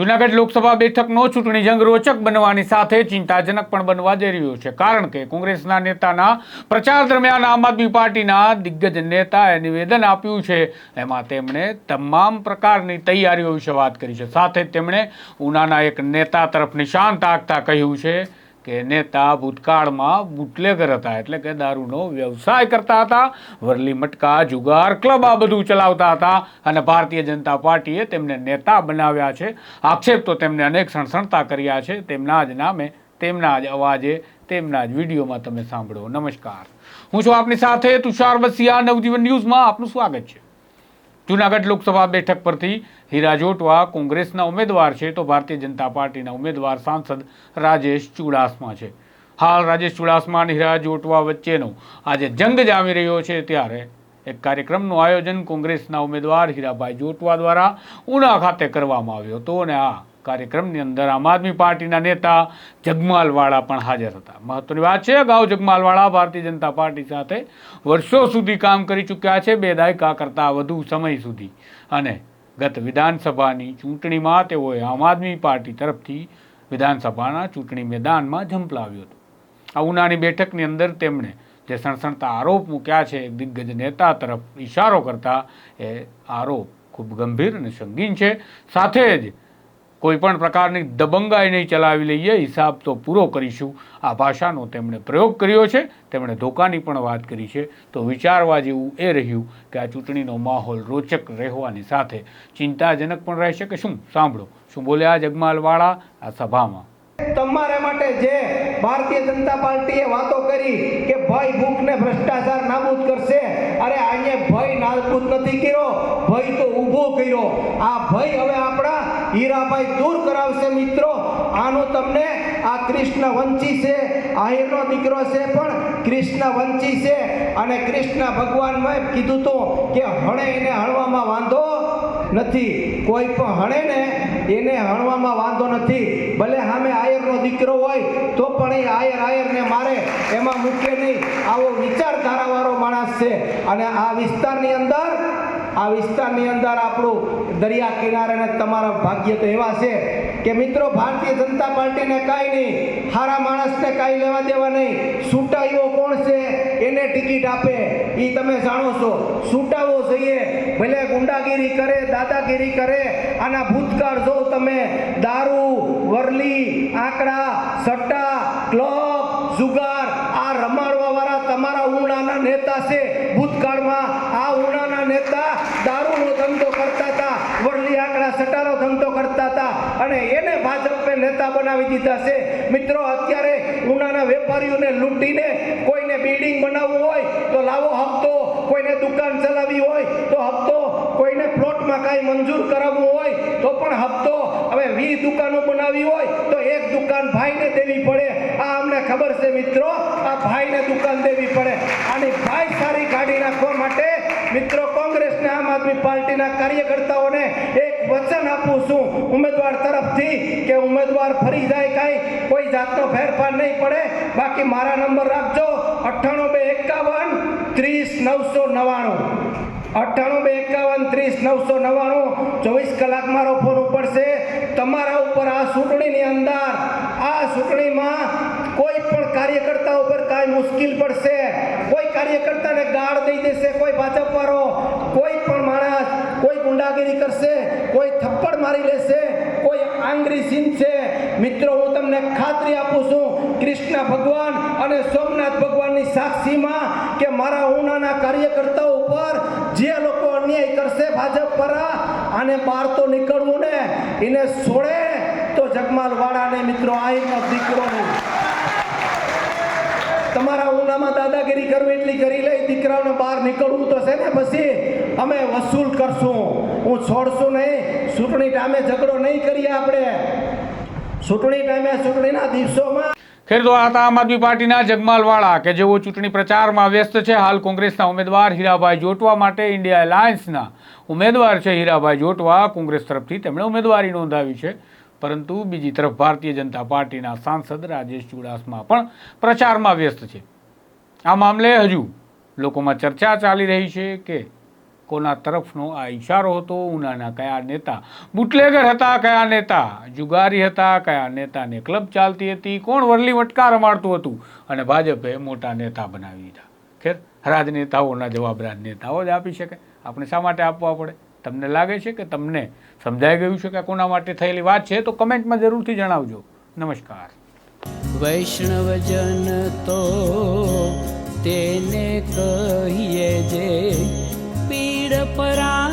જૂનાગઢ લોકસભા બેઠકનો ચૂંટણી જંગ રોચક બનવાની સાથે ચિંતાજનક પણ બનવા જઈ રહ્યો છે. કારણ કે કોંગ્રેસના નેતાના પ્રચાર દરમિયાન આમ આદમી પાર્ટીના દિગ્ગજ નેતાએ નિવેદન આપ્યું છે. એમાં તેમણે તમામ પ્રકારની તૈયારીઓ વિશે વાત કરી છે. સાથે તેમણે ઉનાના એક નેતા તરફ નિશાન તાકતા કહ્યું છે. કે નેતા ભૂતકાળમાં બુટલેગર હતા એટલે કે દારૂનો વ્યવસાય કરતા હતા, વરલી મટકા, જુગાર, ક્લબ આ બધું ચલાવતા હતા, અને ભારતીય જનતા પાર્ટીએ તેમને નેતા બનાવ્યા છે. આક્ષેપ તો તેમને અનેક સણસણતા કર્યા છે. તેમના જ નામે, તેમના જ અવાજે, તેમના જ વિડીયોમાં તમે સાંભળો. નમસ્કાર. હું છું આપની સાથે તુષાર બસિયા નવજીવન ન્યૂઝમાં આપનું સ્વાગત છે. જૂનાગઢ લોકસભા બેઠક પરથી હીરા જોટવા કોંગ્રેસના ઉમેદવાર છે તો ભારતીય જનતા પાર્ટીના ઉમેદવાર સાંસદ રાજેશ ચુડાસમા છે. હાલ રાજેશ ચુડાસમા અને હીરા જોટવા વચ્ચેનો આજે જંગ જામી રહ્યો છે ત્યારે એક કાર્યક્રમનું આયોજન કોંગ્રેસના ઉમેદવાર હીરાભાઈ જોટવા દ્વારા ઉના ખાતે કરવામાં આવ્યો હતો અને આ કાર્યક્રમની અંદર આમ આદમી પાર્ટીના નેતા જગમાલવાળા પણ હાજર હતા. મહત્વની વાત છે, અગાઉ જગમાલવાળા ભારતીય જનતા પાર્ટી સાથે વર્ષો સુધી કામ કરી ચૂક્યા છે બે દાયકા કરતાં વધુ સમય સુધી. અને ગત વિધાનસભાની ચૂંટણીમાં તેઓએ આમ આદમી પાર્ટી તરફથી વિધાનસભાના ચૂંટણી મેદાનમાં ઝંપલાવ્યો હતો. આ ઉનાની બેઠકની અંદર તેમણે જે સણસણતા આરોપ મૂક્યા છે, દિગ્ગજ નેતા તરફ ઇશારો કરતા, એ આરોપ ખૂબ ગંભીર અને સંગીન છે. સાથે જ કોઈ પણ પ્રકારની દબંગાઈ નહીં ચલાવી લઈએ, હિસાબ તો પૂરો કરીશું. આ ભાષાનો તેમણે પ્રયોગ કર્યો છે, તેમણે ધોકાની પણ વાત કરી છે. તો વિચારવા જેવું એ રહ્યું કે આ ચૂંટણીનો માહોલ રોચક રહેવાની સાથે ચિંતાજનક પણ રહેશે કે શું? સાંભળો. શું બોલ્યા જગમાલવાળા? આ સભામાં. તમારા માટે જે ભારતીય જનતા પાર્ટીએ વાતો કરી કે ભય ભૂખ ને ભ્રષ્ટાચાર નાબૂદ કરશે અરે આને ભય નાબૂદ નથી કર્યો, ભય તો ઊભો કર્યો. આ ભય હવે આપણા હીરાભાઈ દૂર કરાવશે મિત્રો. આનો તમને આ કૃષ્ણ વંચી છે, આહિરનો દીકરો છે પણ કૃષ્ણ વંચી છે. અને કૃષ્ણ ભગવાનમાં કીધું તો કે હણે એને હણવામાં વાંધો નથી. કોઈ પણ હણે ને, એને હણવામાં વાંધો નથી. ભલે સામે આયરનો દીકરો હોય, તો પણ એ આયર આયરને મારે. એમાં મૂકે નહીં. આવો વિચારધારાવાળો માણસ છે. અને આ વિસ્તારની અંદર, આ વિસ્તારની અંદર આપણું દરિયા કિનારે તમારા ભાગ્ય તો એવા છે કે મિત્રો, ભારતીય જનતા પાર્ટીને કાંઈ નહીં. સારા માણસને કાંઈ લેવા દેવા નહીં. છૂટાઈઓ કોણ છે? એને ટિકિટ આપે. એ તમે જાણો છો. છૂટાવો જોઈએ. ભલે ગુંડાગીરી કરે, દાદાગીરી કરે, આના ભૂતકાળ જો તમે દારૂ, વરલી, આંકડા, સટ્ટા, ક્લબ, જુગાર, આ રમાડવા વાળા તમારા ઉણાના નેતા છે. ભૂતકાળમાં આ ઉણાના નેતા દારૂનો ધંધો કરતા હતા, વરલી, આંકડા સટારો ધંધો કરતા હતા અને એને ભાજપે નેતા બનાવી દીધા છે. મિત્રો, અત્યારે ઉનાના વેપારીઓને લૂંટીને કોઈને બિલ્ડિંગ બનાવવું હોય લાવો હપ્તો. કોઈને દુકાન ચલાવવી હોય તો હપ્તો. કોઈને પ્લોટમાં કાંઈ મંજૂર કરાવવું હોય તો પણ હપ્તો. હવે વીસ દુકાનો બનાવી હોય તો એક દુકાન ભાઈને દેવી પડે. આ અમને ખબર છે મિત્રો, આ ભાઈને દુકાન દેવી પડે. આની ભાઈ સારી કાઢી નાખવા માટે મિત્રો કોંગ્રેસને આમ આદમી પાર્ટીના કાર્યકર્તાઓને એક વચન આપું છું ઉમેદવાર તરફથી કે ઉમેદવાર ફરી જાય કાંઈ, કોઈ જાતનો ફેરફાર નહીં પડે. બાકી મારા નંબર રાખજો અઠ્ઠાણું બે એકાવન ત્રીસ નવસો નવ્વાણું. અઠ્ઠાણું બે એકાવન, ત્રીસ નવસો નવ્વાણું. ચોવીસ કલાક મારો ફોન ઉપડશે. તમારા ઉપર આ ચૂંટણીની અંદર, આ ચૂંટણીમાં કોઈ પણ કાર્યકર્તા ઉપર કાંઈ મુશ્કેલ પડશે. કોઈ કાર્યકર્તાને ગાળ દઈ દેશે, કોઈ ભાજપ વાળો કોઈ પણ માણસ કોઈ ગુંડાગીરી કરશે, કોઈ થપ્પડ મારી લેશે, કોઈ આંગરી સીન છે મિત્રો, હું તમને ખાતરી આપું છું, કૃષ્ણ ભગવાન અને સોમનાથ ભગવાનની સાક્ષીમાં કે મારા ઉનાના કાર્યકર્તાઓ ઉપર જે લોકો અન્યાય કરશે ભાજપ પર આને બહાર તો નીકળવું ને, એને છોડે તો જગમાલ વાળાને મિત્રો આઈનો દીકરો તમારા ઉનામાં દાદાગીરી કરવી એટલી કરી લઈ દીકરાઓને બહાર નીકળવું તો છે ને પછી અમે વસૂલ કરશું. હું છોડશું નહીં, ચૂંટણી ટાઈમે ઝઘડો નહીં કરીએ આપણે. ચૂંટણી ટાઈમે ચૂંટણીના દિવસોમાં ખેર તો હતા આમ આદમી પાર્ટીના જગમાલવાળા કે જેઓ ચૂંટણી પ્રચારમાં વ્યસ્ત છે, હાલ કોંગ્રેસના ઉમેદવાર હીરાભાઈ જોટવા માટે ઇન્ડિયા એલાયન્સના ઉમેદવાર છે હીરાભાઈ જોટવા. કોંગ્રેસ તરફથી તેમણે ઉમેદવારી નોંધાવી છે, પરંતુ બીજી તરફ ભારતીય જનતા પાર્ટીના સાંસદ રાજેશ ચુડાસમા પણ પ્રચારમાં વ્યસ્ત છે. આ મામલે હજુ લોકોમાં ચર્ચા ચાલી રહી છે કે કોના તરફનો આ ઇશારો હતો, ઉનાના કયા નેતા બુટલેગર હતા, કયા નેતા જુગારી હતા, કયા નેતાને ક્લબ ચાલતી હતી, કોણ વરલી વટકા રમાડતું હતું અને ભાજપે મોટા નેતા બનાવી દીધા. ખેર, રાજનેતાઓના જવાબ રાજનેતાઓ જ આપી શકે. આપણે શા માટે આપવા પડે? તમને લાગે છે કે તમને સમજાઈ ગયું છે કે કોના માટે થયેલી વાત છે? તો કમેન્ટમાં જરૂરથી જણાવજો. નમસ્કાર. વૈષ્ણવજન તો તેને કહીએ જે પીડ પરાઈ